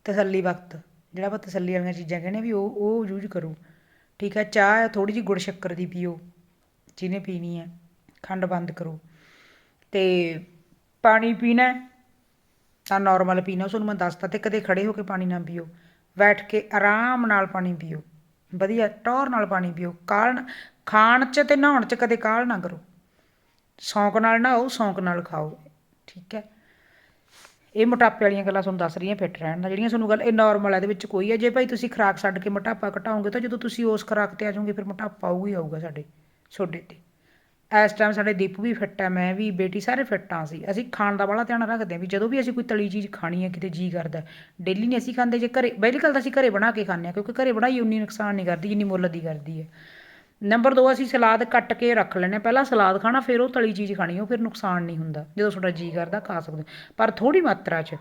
ਤਸੱਲੀ ਵਕਤ, ਜਿਹੜਾ ਆਪਾਂ ਤਸੱਲੀ ਵਾਲੀਆਂ ਚੀਜ਼ਾਂ ਕਹਿੰਦੇ ਵੀ ਉਹ ਉਹ ਯੂਜ਼ ਕਰੋ। ਠੀਕ ਹੈ, ਚਾਹ ਥੋੜ੍ਹੀ ਜਿਹੀ ਗੁੜ ਸ਼ੱਕਰ ਦੀ ਪੀਓ, ਜਿਹਨੇ ਪੀਣੀ ਹੈ, ਖੰਡ ਬੰਦ ਕਰੋ। ਅਤੇ ਪਾਣੀ ਪੀਣਾ ਤਾਂ ਨੋਰਮਲ ਪੀਣਾ ਤੁਹਾਨੂੰ ਮੈਂ ਦੱਸਤਾ ਅਤੇ ਕਦੇ ਖੜੇ ਹੋ ਕੇ ਪਾਣੀ ਨਾ ਪੀਓ। ਬੈਠ ਕੇ ਆਰਾਮ ਨਾਲ ਪਾਣੀ ਪੀਓ, ਵਧੀਆ ਟੌਰ ਨਾਲ ਪਾਣੀ ਪੀਓ, ਕਾਲ ਨਾ- ਖਾਣ 'ਚ ਅਤੇ ਨਹਾਉਣ 'ਚ ਕਦੇ ਕਾਹਲ ਨਾ ਕਰੋ। ਸ਼ੌਂਕ ਨਾਲ ਨਹਾਓ, ਸ਼ੌਂਕ ਨਾਲ ਖਾਓ, ਠੀਕ ਹੈ। ਇਹ ਮੋਟਾਪੇ ਵਾਲੀਆਂ ਗੱਲਾਂ ਤੁਹਾਨੂੰ ਦੱਸ ਰਹੀਆਂ ਫਿੱਟ ਰਹਿਣ ਦਾ ਜਿਹੜੀਆਂ ਤੁਹਾਨੂੰ ਗੱਲ, ਇਹ ਨਾਰਮਲ ਹੈ ਇਹਦੇ ਵਿੱਚ ਕੋਈ ਹੈ ਜੇ ਭਾਈ ਤੁਸੀਂ ਖੁਰਾਕ ਛੱਡ ਕੇ ਮੋਟਾਪਾ ਘਟਾਓਗੇ ਤਾਂ ਜਦੋਂ ਤੁਸੀਂ ਉਸ ਖੁਰਾਕ ਤੇ ਆ ਜਾਓਗੇ, ਫਿਰ ਮੋਟਾਪਾ ਆਊਗਾ ਹੀ ਆਊਗਾ ਸਾਡੇ ਛੋਡੇ ਤੇ। ਇਸ ਟਾਈਮ ਸਾਡੇ ਦੀਪੂ ਵੀ ਫਿੱਟ ਹੈ ਮੈਂ ਵੀ, ਬੇਟੀ ਸਾਰੇ ਫਿੱਟ ਹਾਂ ਅਸੀਂ। ਅਸੀਂ ਖਾਣ ਦਾ ਬੜਾ ਧਿਆਨ ਰੱਖਦੇ ਹਾਂ ਵੀ ਜਦੋਂ ਵੀ ਅਸੀਂ ਕੋਈ ਤਲੀ ਚੀਜ਼ ਖਾਣੀ ਹੈ ਕਿਤੇ ਜੀ ਕਰਦਾ। ਡੇਲੀ ਨਹੀਂ ਅਸੀਂ ਖਾਂਦੇ, ਜੇ ਘਰੇ ਪਹਿਲੀ ਗੱਲ ਤਾਂ ਅਸੀਂ ਘਰੇ ਬਣਾ ਕੇ ਖਾਂਦੇ ਹਾਂ, ਕਿਉਂਕਿ ਘਰੇ ਬਣਾਈ ਉਨੀ ਨੁਕਸਾਨ ਨਹੀਂ ਕਰਦੀ, ਜਿੰਨੀ ਮੁੱਲ ਦੀ ਕਰਦੀ ਹੈ ਨੰਬਰ 2 ਅਸੀਂ ਸਲਾਦ ਕੱਟ ਕੇ ਰੱਖ ਲੈਂਦੇ ਹਾਂ। ਪਹਿਲਾਂ ਸਲਾਦ ਖਾਣਾ, ਫਿਰ ਉਹ ਤਲੀ ਚੀਜ਼ ਖਾਣੀ, ਉਹ ਫਿਰ ਨੁਕਸਾਨ ਨਹੀਂ ਹੁੰਦਾ। ਜਦੋਂ ਤੁਹਾਡਾ ਜੀ ਕਰਦਾ, ਖਾ ਸਕਦੇ ਪਰ ਥੋੜੀ ਮਾਤਰਾ 'ਚ,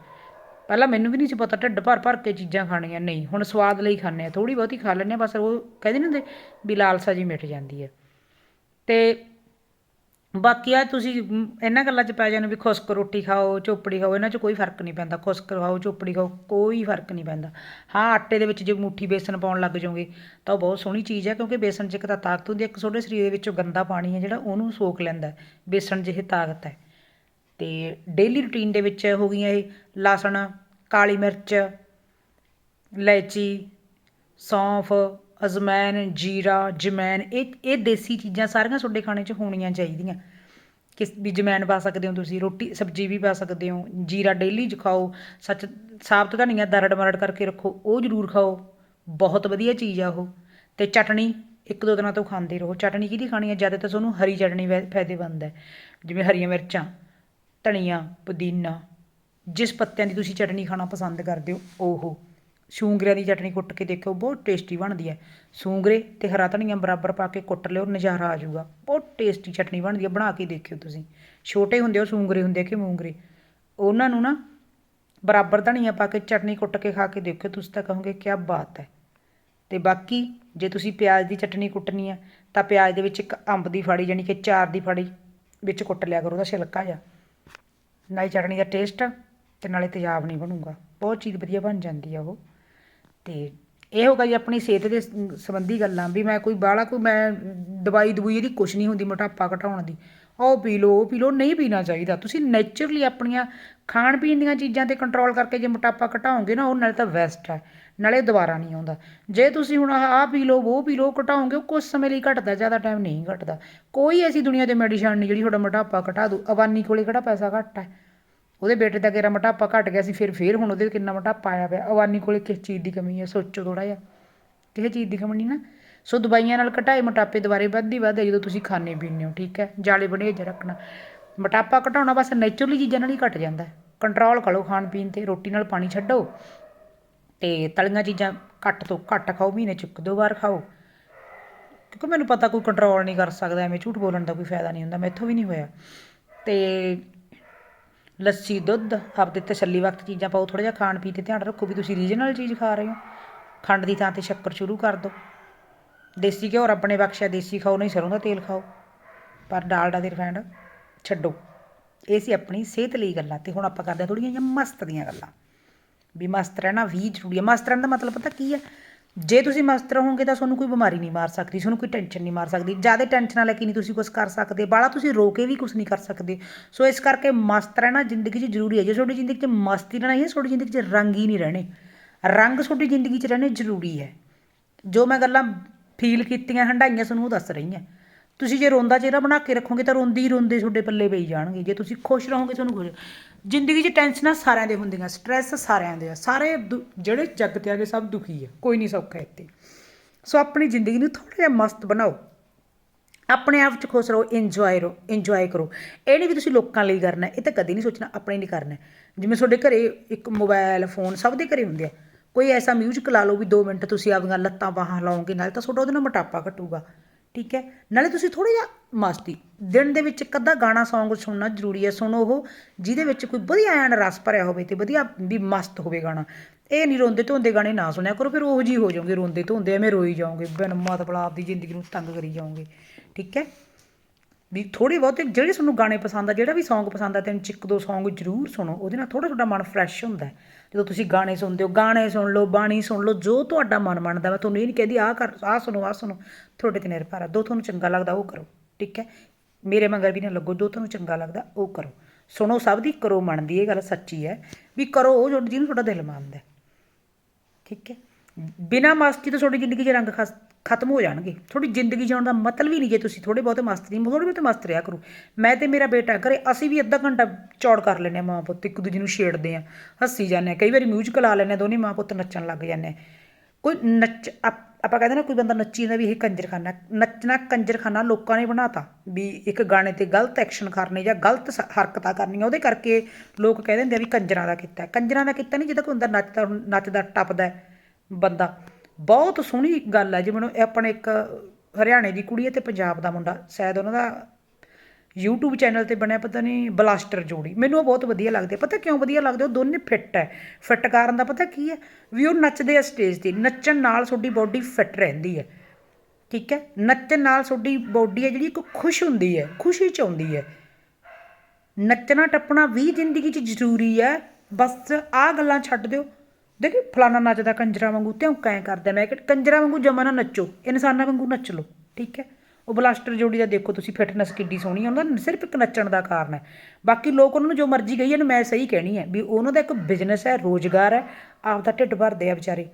ਪਹਿਲਾਂ ਮੈਨੂੰ ਵੀ ਨਹੀਂ ਸੀ ਪਤਾ, ਢਿੱਡ ਭਰ ਭਰ ਕੇ ਚੀਜ਼ਾਂ ਖਾਣੀਆਂ। ਨਹੀਂ, ਹੁਣ ਸਵਾਦ ਲਈ ਖਾਂਦੇ ਆ ਥੋੜੀ ਬਹੁਤੀ ਖਾ ਲੈਂਦੇ ਹਾਂ, ਬਸ ਉਹ ਕਹਿੰਦੇ ਨਹੀਂ ਵੀ ਲਾਲਸਾ ਜੀ ਮਿਟ ਜਾਂਦੀ ਹੈ। ਤੇ ਬਾਕੀ ਆ ਤੁਸੀਂ ਇਹਨਾਂ ਗੱਲਾਂ 'ਚ ਪੈ ਜਾਣ ਵੀ ਖੁਸਕ ਰੋਟੀ ਖਾਓ ਚੋਪੜੀ ਖਾਓ, ਇਹਨਾਂ 'ਚ ਕੋਈ ਫ਼ਰਕ ਨਹੀਂ ਪੈਂਦਾ ਖੁਸਕ ਖਾਓ ਚੋਪੜੀ ਖਾਓ, ਕੋਈ ਫ਼ਰਕ ਨਹੀਂ ਪੈਂਦਾ ਹਾਂ, ਆਟੇ ਦੇ ਵਿੱਚ ਜੇ ਮੁੱਠੀ ਬੇਸਨ ਪਾਉਣ ਲੱਗ ਜਾਓਗੇ, ਤਾਂ ਉਹ ਬਹੁਤ ਸੋਹਣੀ ਚੀਜ਼ ਹੈ, ਕਿਉਂਕਿ ਬੇਸਨ 'ਚ ਇੱਕ ਤਾਂ ਤਾਕਤ ਹੁੰਦੀ ਹੈ, ਇੱਕ ਤੁਹਾਡੇ ਸਰੀਰ ਦੇ ਵਿੱਚੋਂ ਗੰਦਾ ਪਾਣੀ ਹੈ ਜਿਹੜਾ ਉਹਨੂੰ ਸੋਖ ਲੈਂਦਾ ਹੈ। ਬੇਸਨ ਜਿਹੇ ਤਾਕਤ ਹੈ ਤੇ ਡੇਲੀ ਰੁਟੀਨ ਦੇ ਵਿੱਚ ਹੋ ਗਈਆਂ ਇਹ ਲਸਣ, ਕਾਲੀ ਮਿਰਚ, ਇਲਾਇਚੀ, ਸੌਂਫ ਅਜਮੈਨ, ਜੀਰਾ, ਜਮੈਨ, ਇਹ ਇਹ ਦੇਸੀ ਚੀਜ਼ਾਂ ਸਾਰੀਆਂ ਤੁਹਾਡੇ ਖਾਣੇ 'ਚ ਹੋਣੀਆਂ ਚਾਹੀਦੀਆਂ। ਕਿਸ, ਵੀ ਜਮੈਨ ਪਾ ਸਕਦੇ ਹੋ ਤੁਸੀਂ, ਰੋਟੀ, ਸਬਜ਼ੀ ਵੀ ਪਾ ਸਕਦੇ ਹੋ, ਜੀਰਾ ਡੇਲੀ 'ਚ ਖਾਓ, ਸੱਚ, ਸਾਬਤ ਧਨੀਆ ਦਰੜ ਮਰੜ ਕਰਕੇ ਰੱਖੋ, ਉਹ ਜ਼ਰੂਰ ਖਾਓ, ਬਹੁਤ ਵਧੀਆ ਚੀਜ਼ ਆ ਉਹ। ਤੇ ਚਟਣੀ, ਇੱਕ ਦੋ ਦਿਨਾਂ ਤੋਂ ਖਾਂਦੇ ਰਹੋ। ਚਟਣੀ ਕਿਹਦੀ ਖਾਣੀ ਹੈ ਜ਼ਿਆਦਾਤਰ ਤੁਹਾਨੂੰ ਹਰੀ ਚਟਣੀ ਵੈ- ਫਾਇਦੇਮੰਦ ਹੈ। ਜਿਵੇਂ ਹਰੀਆਂ ਮਿਰਚਾਂ, ਧਨੀਆ, ਪੁਦੀਨਾ, ਜਿਸ ਪੱਤਿਆਂ ਦੀ ਤੁਸੀਂ ਚਟਣੀ ਖਾਣਾ ਪਸੰਦ ਕਰਦੇ ਹੋ, ਉਹ। ਸੂੰਗਰਿਆਂ ਦੀ ਚਟਣੀ ਕੁੱਟ ਕੇ ਦੇਖਿਓ, ਬਹੁਤ ਟੇਸਟੀ ਬਣਦੀ ਹੈ। ਸੂੰਗਰੇ ਅਤੇ ਹਰਾ ਧਨੀਆ ਬਰਾਬਰ ਪਾ ਕੇ ਕੁੱਟ ਲਿਓ, ਨਜ਼ਾਰਾ ਆ ਜਾਊਗਾ। ਬਹੁਤ ਟੇਸਟੀ ਚਟਣੀ ਬਣਦੀ ਹੈ, ਬਣਾ ਕੇ ਦੇਖਿਓ ਤੁਸੀਂ। ਛੋਟੇ ਹੁੰਦੇ ਉਹ ਸੂੰਗਰੇ ਹੁੰਦੇ ਆ ਕਿ ਮੂੰਗਰੇ? ਉਹਨਾਂ ਨੂੰ ਨਾ ਬਰਾਬਰ ਧਨੀਆ ਪਾ ਕੇ ਚਟਣੀ ਕੁੱਟ ਕੇ ਖਾ ਕੇ ਦੇਖਿਓ, ਤੁਸੀਂ ਤਾਂ ਕਹੋਗੇ ਕੀ ਬਾਤ ਹੈ। ਤੇ ਬਾਕੀ ਜੇ ਤੁਸੀਂ ਪਿਆਜ਼ ਦੀ ਚਟਣੀ ਕੁੱਟਣੀ ਆ ਤਾਂ ਪਿਆਜ਼ ਦੇ ਵਿੱਚ ਇੱਕ ਅੰਬ ਦੀ ਫਾੜੀ ਯਾਨੀ ਕਿ ਚਾਰ ਦੀ ਫਾੜੀ ਵਿੱਚ ਕੁੱਟ ਲਿਆ ਕਰੋ, ਉਹਦਾ ਛਿਲਕਾ ਜਿਹਾ। ਨਾਲੇ ਚਟਣੀ ਦਾ ਟੇਸਟ ਤੇ ਨਾਲੇ ਤੇਜ਼ਾਬ ਨਹੀਂ ਬਣੂਗਾ। ਬਹੁਤ ਚੀਜ਼ ਵਧੀਆ ਬਣ ਜਾਂਦੀ ਆ ਉਹ। ਤੇ ਇਹ ਹੋਗਾ ਜੀ ਆਪਣੀ ਸਿਹਤ ਦੇ ਸੰਬੰਧੀ ਗੱਲਾਂ ਵੀ ਮੈਂ ਕੋਈ ਬਾਹਲਾ ਕੋਈ ਮੈਂ ਦਵਾਈ ਦਵਾਈ ਇਹਦੀ ਕੁਛ ਨਹੀਂ ਹੁੰਦੀ ਮੋਟਾਪਾ ਘਟਾਉਣ ਦੀ। ਉਹ ਪੀ ਲਓ, ਉਹ ਪੀ ਲਓ, ਨਹੀਂ ਪੀਣਾ ਚਾਹੀਦਾ। ਤੁਸੀਂ ਨੇਚਰਲੀ ਆਪਣੀਆਂ ਖਾਣ ਪੀਣ ਦੀਆਂ ਚੀਜ਼ਾਂ ਤੇ ਕੰਟਰੋਲ ਕਰਕੇ ਜੇ ਮੋਟਾਪਾ ਘਟਾਓਗੇ ਨਾ, ਉਹ ਨਾਲੇ ਤਾਂ ਬੈਸਟ ਹੈ ਨਾਲੇ ਦੁਬਾਰਾ ਨਹੀਂ ਆਉਂਦਾ। ਜੇ ਤੁਸੀਂ ਹੁਣ ਆਹ ਆਹ ਪੀ ਲਓ, ਉਹ ਪੀ ਲਓ, ਘਟਾਓਗੇ, ਉਹ ਕੁਝ ਸਮੇਂ ਲਈ ਘਟਦਾ, ਜ਼ਿਆਦਾ ਟਾਈਮ ਨਹੀਂ ਘਟਦਾ। ਕੋਈ ਐਸੀ ਦੁਨੀਆ ਦੇ ਮੈਡੀਸਨ ਨਹੀਂ ਜਿਹੜੀ ਤੁਹਾਡਾ ਮੋਟਾਪਾ ਘਟਾ ਦੂ ਅਬਾਨੀ ਕੋਲੇ ਕਿਹੜਾ ਪੈਸਾ ਘੱਟ ਹੈ? ਉਹਦੇ ਬੇਟੇ ਦਾ ਕਿਹੜਾ ਮੋਟਾਪਾ ਘਟ ਗਿਆ ਸੀ, ਫਿਰ ਫਿਰ ਹੁਣ ਉਹਦੇ ਕਿੰਨਾ ਮੋਟਾਪਾ ਆਇਆ ਪਿਆ। ਅਵਾਨੀ ਕੋਲੇ ਕਿਸ ਚੀਜ਼ ਦੀ ਕਮੀ ਹੈ ਸੋਚੋ ਥੋੜਾ ਜਿਹਾ। ਕਿਸੇ ਚੀਜ਼ ਦੀ ਕਮੀ ਨਹੀਂ ਨਾ। ਸੋ ਦਵਾਈਆਂ ਨਾਲ ਘਟਾਏ, ਮੋਟਾਪੇ ਦੁਬਾਰੇ ਵੱਧਦੀ ਵੱਧ ਜਦੋਂ ਤੁਸੀਂ ਖਾਣੇ ਪੀਂਦੇ ਹੋ, ਠੀਕ ਹੈ? ਜਾਲੇ ਬਣੇ ਰੱਖਣਾ। ਮੋਟਾਪਾ ਘਟਾਉਣਾ ਬਸ ਨੇਚਰਲੀ ਚੀਜ਼ਾਂ ਨਾਲ ਹੀ ਘਟ ਜਾਂਦਾ ਕੰਟਰੋਲ ਕਰੋ ਖਾਣ ਪੀਣ ਤੇ, ਰੋਟੀ ਨਾਲ ਪਾਣੀ ਛੱਡੋ। ਤੇ ਤਲੀਆਂ ਚੀਜ਼ਾਂ ਘੱਟ ਤੋਂ ਘੱਟ ਖਾਓ, ਮਹੀਨੇ ਚ ਇੱਕ ਦੋ ਵਾਰ ਖਾਓ। ਕਿਉਂਕਿ ਮੈਨੂੰ ਪਤਾ ਕੋਈ ਕੰਟਰੋਲ ਨਹੀਂ ਕਰ ਸਕਦਾ, ਐਵੇਂ ਝੂਠ ਬੋਲਣ ਦਾ ਕੋਈ ਫਾਇਦਾ ਨਹੀਂ ਹੁੰਦਾ, ਮੈਥੋਂ ਵੀ ਨਹੀਂ ਹੋਇਆ। ਤੇ ਲੱਸੀ, ਦੁੱਧ ਆਪਦੇ ਤਸੱਲੀ ਵਕਤ ਚੀਜ਼ਾਂ ਪਾਓ ਥੋੜਾ ਜਿਹਾ ਖਾਣ ਪੀਣ ਤੇ ਧਿਆਨ ਰੱਖੋ ਵੀ ਤੁਸੀਂ ਰੀਜਨਲ ਚੀਜ਼ ਖਾ ਰਹੇ ਹੋ। ਖੰਡ ਦੀ ਥਾਂ ਤੇ ਸ਼ੱਕਰ ਸ਼ੁਰੂ ਕਰ ਦਿਓ ਦੇਸੀ ਘਿਓ ਰੱਬ ਨੇ ਬਖਸ਼ਿਆ ਦੇਸੀ ਖਾਓ, ਨਹੀਂ ਸਰੋਂ ਦਾ ਤੇਲ ਖਾਓ। ਪਰ ਡਾਲਡਾ ਦੇ ਰਿਫਾਈਂਡ ਛੱਡੋ। ਇਹ ਸੀ ਆਪਣੀ ਸਿਹਤ ਲਈ ਗੱਲਾਂ ਤੇ ਹੁਣ ਆਪਾਂ ਕਰਦੇ ਹਾਂ ਥੋੜੀਆਂ ਜਿਹੀਆਂ ਮਸਤ ਦੀਆਂ ਗੱਲਾਂ। ਵੀ ਮਸਤ ਰਹਿਣਾ ਵੀ ਜ਼ਰੂਰੀ ਹੈ। ਮਸਤ ਰਹਿਣ ਦਾ ਮਤਲਬ ਪਤਾ ਕੀ ਹੈ? ਜੇ ਤੁਸੀਂ ਮਸਤ ਰਹੋਗੇ ਤਾਂ ਤੁਹਾਨੂੰ ਕੋਈ ਬਿਮਾਰੀ ਨਹੀਂ ਮਾਰ ਸਕਦੀ, ਤੁਹਾਨੂੰ ਕੋਈ ਟੈਨਸ਼ਨ ਨਹੀਂ ਮਾਰ ਸਕਦੀ। ਜ਼ਿਆਦਾ ਟੈਨਸ਼ਨਾਂ ਲੈ ਕੇ ਨਹੀਂ ਤੁਸੀਂ ਕੁਝ ਕਰ ਸਕਦੇ। ਬਾਲਾ ਤੁਸੀਂ ਰੋ ਕੇ ਵੀ ਕੁਝ ਨਹੀਂ ਕਰ ਸਕਦੇ। ਸੋ ਇਸ ਕਰਕੇ ਮਸਤ ਰਹਿਣਾ ਜ਼ਿੰਦਗੀ 'ਚ ਜ਼ਰੂਰੀ ਹੈ। ਜੇ ਤੁਹਾਡੀ ਜ਼ਿੰਦਗੀ 'ਚ ਮਸਤੀ ਰਹਿਣਾ ਹੈ ਤੁਹਾਡੀ ਜ਼ਿੰਦਗੀ 'ਚ ਰੰਗ ਹੀ ਨਹੀਂ ਰਹਿਣੇ। ਰੰਗ ਤੁਹਾਡੀ ਜ਼ਿੰਦਗੀ 'ਚ ਰਹਿਣੇ ਜ਼ਰੂਰੀ ਹੈ। ਜੋ ਮੈਂ ਗੱਲਾਂ ਫੀਲ ਕੀਤੀਆਂ ਹੰਡਾਈਆਂ ਤੁਹਾਨੂੰ ਉਹ ਦੱਸ ਰਹੀ ਹਾਂ। ਤੁਸੀਂ ਜੇ ਰੋਂਦਾ ਚਿਹਰਾ ਬਣਾ ਕੇ ਰੱਖੋਗੇ ਤਾਂ ਰੋਂਦੇ ਹੀ ਰੋਂਦੇ ਤੁਹਾਡੇ ਪੱਲੇ ਪਈ ਜਾਣਗੇ। ਜੇ ਤੁਸੀਂ ਖੁਸ਼ ਰਹੋਗੇ ਤੁਹਾਨੂੰ ਖੁਸ਼ ਜ਼ਿੰਦਗੀ 'ਚ ਟੈਨਸ਼ਨਾਂ ਸਾਰਿਆਂ ਦੇ ਹੁੰਦੀਆਂ, ਸਟ੍ਰੈਸ ਸਾਰਿਆਂ ਦੇ ਆ। ਸਾਰੇ ਦੁ- ਜਿਹੜੇ ਜੱਗ ਤੇ ਆ ਆਗੇ ਸਭ ਦੁਖੀ ਆ, ਕੋਈ ਨਹੀਂ ਸੌਖਾ ਇੱਥੇ। ਸੋ ਆਪਣੀ ਜ਼ਿੰਦਗੀ ਨੂੰ ਥੋੜਾ ਜਿਹਾ ਮਸਤ ਬਣਾਓ। ਆਪਣੇ ਆਪ 'ਚ ਖੁਸ਼ ਰਹੋ ਇੰਜੋਏ ਰਹੋ ਇੰਜੋਏ ਕਰੋ। ਇਹ ਨਹੀਂ ਵੀ ਤੁਸੀਂ ਲੋਕਾਂ ਲਈ ਕਰਨਾ, ਇਹ ਤਾਂ ਕਦੇ ਨਹੀਂ ਸੋਚਣਾ, ਆਪਣੇ ਲਈ ਕਰਨਾ। ਜਿਵੇਂ ਤੁਹਾਡੇ ਘਰੇ ਇੱਕ ਮੋਬਾਈਲ ਫੋਨ ਸਭ ਦੇ ਘਰੇ ਹੁੰਦੇ ਆ। ਕੋਈ ਐਸਾ ਮਿਊਜ਼ਿਕ ਲਾ ਲਓ ਵੀ 2 ਮਿੰਟ ਤੁਸੀਂ ਆਪਦੀਆਂ ਲੱਤਾਂ ਬਾਹਾਂ ਲਾਓਗੇ, ਨਾਲ ਤਾਂ ਤੁਹਾਡਾ ਉਹਦੇ ਨਾਲ ਮੋਟਾਪਾ ਘਟੂਗਾ। ਠੀਕ ਹੈ? ਨਾਲੇ ਤੁਸੀਂ ਥੋੜਾ ਜਿਹਾ ਮਸਤੀ, ਦਿਨ ਦੇ ਵਿੱਚ ਇੱਕ ਅੱਧਾ ਗਾਣਾ Song ਸੁਣਨਾ ਜ਼ਰੂਰੀ ਹੈ, ਸੁਣੋ ਉਹ, ਜਿਹਦੇ ਵਿੱਚ ਕੋਈ ਵਧੀਆ ਐਨ ਰਸ ਭਰਿਆ ਹੋਵੇ ਤੇ ਵਧੀਆ ਵੀ ਮਸਤ ਹੋਵੇ ਗਾਣਾ। ਇਹ ਨਹੀਂ ਰੋਂਦੇ ਧੋਂਦੇ ਗਾਣੇ ਨਾ ਸੁਣਿਆ ਕਰੋ, ਫਿਰ ਉਹੋ ਜਿਹੀ ਹੋ ਜਾਓਗੇ ਰੋਂਦੇ ਧੋਂਦੇ, ਐਵੇਂ ਰੋਈ ਜਾਓਗੇ, ਬਿਨ ਮਤਲਬ ਆਪਦੀ ਜ਼ਿੰਦਗੀ ਨੂੰ ਤੰਗ ਕਰੀ ਜਾਓਗੇ, ਠੀਕ ਹੈ? ਵੀ ਥੋੜੀ ਬਹੁਤੇ ਜਿਹੜੇ ਤੁਹਾਨੂੰ ਗਾਣੇ ਪਸੰਦ ਆ, ਜਿਹੜਾ ਵੀ Song ਪਸੰਦ ਆ, ਤੈਨੂੰ ਚ ਇੱਕ ਦੋ Song ਜ਼ਰੂਰ ਸੁਣੋ। ਉਹਦੇ ਨਾਲ ਥੋੜਾ ਤੁਹਾਡਾ ਮਨ ਫਰੈਸ਼ ਹੁੰਦਾ ਜਦੋਂ ਤੁਸੀਂ ਗਾਣੇ ਸੁਣਦੇ ਹੋ, ਗਾਣੇ ਸੁਣ ਲਓ, ਬਾਣੀ ਸੁਣ ਲਓ, ਜੋ ਤੁਹਾਡਾ ਮਨ ਮੰਨਦਾ ਮੈਂ ਤੁਹਾਨੂੰ ਇਹ ਨਹੀਂ ਕਹਿੰਦੀ ਆਹ ਕਰ, ਆਹ ਸੁਣੋ ਆਹ ਸੁਣੋ, ਤੁਹਾਡੇ ਤੇ ਨਿਰਭਰ ਆ। ਦੋ ਤੁਹਾਨੂੰ ਚੰਗਾ ਲੱਗਦਾ, ਉਹ ਕਰੋ, ਠੀਕ ਹੈ? ਮੇਰੇ ਮਗਰ ਵੀ ਨਾ ਲੱਗੋ, ਜੋ ਤੁਹਾਨੂੰ ਚੰਗਾ ਲੱਗਦਾ, ਉਹ ਕਰੋ। ਸੁਣੋ ਸਭ ਦੀ, ਕਰੋ ਮੰਨਦੀ ਇਹ ਗੱਲ ਸੱਚੀ ਹੈ। ਵੀ ਕਰੋ ਉਹ ਜੋ- ਜਿਹਨੂੰ ਤੁਹਾਡਾ ਦਿਲ ਮੰਨਦਾ ਠੀਕ ਹੈ? ਬਿਨਾ ਮਸਤੀ ਤੋਂ ਤੁਹਾਡੀ ਜ਼ਿੰਦਗੀ 'ਚ ਰੰਗ ਖਤਮ ਹੋ ਜਾਣਗੇ। ਤੁਹਾਡੀ ਜ਼ਿੰਦਗੀ ਜਿਉਣ ਦਾ ਮਤਲਬ ਹੀ ਨਹੀਂ ਜੇ ਤੁਸੀਂ ਥੋੜੇ ਬਹੁਤੇ ਮਸਤ ਨਹੀਂ ਥੋੜੇ ਬਹੁਤੇ ਮਸਤ ਰਿਹਾ ਕਰੋ। ਮੈਂ ਤੇ ਮੇਰਾ ਬੇਟਾ ਘਰੇ, ਅਸੀਂ ਵੀ ਅੱਧਾ ਘੰਟਾ ਚੌੜ ਕਰ ਲੈਂਦੇ ਹਾਂ ਮਾਂ ਪੁੱਤ ਇੱਕ ਦੂਜੇ ਨੂੰ ਛੇੜਦੇ ਆ ਹੱਸੀ ਜਾਂਦੇ ਹਾਂ, ਕਈ ਵਾਰੀ ਮਿਊਜ਼ਿਕ ਲਾ ਲੈਂਦੇ ਹਾਂ, ਦੋਨੇ ਮਾਂ ਪੁੱਤ ਨੱਚਣ ਲੱਗ ਜਾਂਦੇ ਹਾਂ। ਕੋਈ ਨੱਚ, ਆਪ- ਆਪਾਂ ਕਹਿੰਦੇ ਨਾ ਕੋਈ ਬੰਦਾ ਨੱਚੀ ਜਾਂਦਾ ਵੀ ਇਹ ਕੰਜਰਖਾਨਾ, ਨੱਚਣਾ ਕੰਜਰਖਾਨਾ ਲੋਕਾਂ ਨੇ ਬਣਾਤਾ ਵੀ ਇੱਕ ਗਾਣੇ ਤੇ ਗਲਤ ਐਕਸ਼ਨ ਕਰਨੇ ਜਾਂ ਗਲਤ ਸ- ਹਰਕਤਾਂ ਕਰਨੀਆਂ, ਉਹਦੇ ਕਰਕੇ ਲੋਕ ਕਹਿੰਦੇ ਹੁੰਦੇ ਆ ਵੀ ਕੰਜਰਾਂ ਦਾ ਕੀਤਾ ਕੰਜਰਾਂ ਦਾ ਕੀਤਾ ਨਹੀਂ ਜਿਹਦਾ ਕੋਈ ਹੁੰਦਾ ਨੱਚਦਾ ਨੱਚਦਾ, ਟੱਪਦਾ ਬੰਦਾ। ਬਹੁਤ ਸੋਹਣੀ ਗੱਲ ਹੈ ਜਿਵੇਂ ਇਹ ਆਪਣੇ ਇੱਕ ਹਰਿਆਣੇ ਦੀ ਕੁੜੀ ਹੈ ਤੇ ਪੰਜਾਬ ਦਾ ਮੁੰਡਾ। ਸ਼ਾਇਦ ਉਹਨਾਂ ਦਾ YouTube ਚੈਨਲ ਤੇ ਬਣਿਆ ਪਤਾ ਨਹੀਂ, ਬਲਾਸਟਰ ਜੋੜੀ। ਮੈਨੂੰ ਉਹ ਬਹੁਤ ਵਧੀਆ ਲੱਗਦੇ ਪਤਾ ਕਿਉਂ ਵਧੀਆ ਲੱਗਦੇ? ਉਹ ਦੋਨੇ ਫਿੱਟ ਹੈ। ਫਿੱਟ ਕਾਰਨ ਦਾ ਪਤਾ ਕੀ ਹੈ? ਵੀ ਉਹ ਨੱਚਦੇ ਆ ਸਟੇਜ ਤੇ। ਨੱਚਣ ਨਾਲ ਤੁਹਾਡੀ ਬਾਡੀ ਫਿੱਟ ਰਹਿੰਦੀ ਹੈ। ਠੀਕ ਹੈ? ਨੱਚਣ ਨਾਲ ਤੁਹਾਡੀ ਬਾਡੀ ਹੈ ਜਿਹੜੀ ਇੱਕ ਖੁਸ਼ ਹੁੰਦੀ ਹੈ। ਖੁਸ਼ੀ ਚ ਆਉਂਦੀ ਹੈ। ਨੱਚਣਾ ਟੱਪਣਾ ਵੀ ਜ਼ਿੰਦਗੀ 'ਚ ਜ਼ਰੂਰੀ ਹੈ। ਬਸ ਆਹ ਗੱਲਾਂ ਛੱਡ ਦਿਓ। ਦੇਖੀ ਫਲਾਣਾ ਨੱਚਦਾ ਕੰਜਰਾ ਵਾਂਗੂ ਅਤੇ ਉਹ ਕੈਂ ਕਰਦਾ ਮੈਂ ਕਿ ਕੰਜਰਾ ਵਾਂਗੂ ਜਮਾ ਨਾ ਨੱਚੋ, ਇਨਸਾਨਾਂ ਵਾਂਗੂ ਨੱਚ ਲਓ, ਠੀਕ ਹੈ? ਉਹ ਬਲਾਸਟਰ ਜੋੜੀ ਦਾ ਦੇਖੋ ਤੁਸੀਂ, ਫਿਟਨੈਸ ਕਿੱਡੀ ਸੋਹਣੀ ਹੈ ਉਹਨਾਂ ਦਾ ਸਿਰਫ ਇੱਕ ਨੱਚਣ ਦਾ ਕਾਰਨ ਹੈ। ਬਾਕੀ ਲੋਕ ਉਹਨਾਂ ਨੂੰ ਜੋ ਮਰਜ਼ੀ ਕਹੀ ਜਾਣ, ਮੈਂ ਸਹੀ ਕਹਿਣੀ ਹੈ ਵੀ ਉਹਨਾਂ ਦਾ ਇੱਕ ਬਿਜ਼ਨਸ ਹੈ, ਰੋਜ਼ਗਾਰ ਹੈ ਆਪਦਾ ਢਿੱਡ ਭਰਦੇ ਆ ਵਿਚਾਰੇ,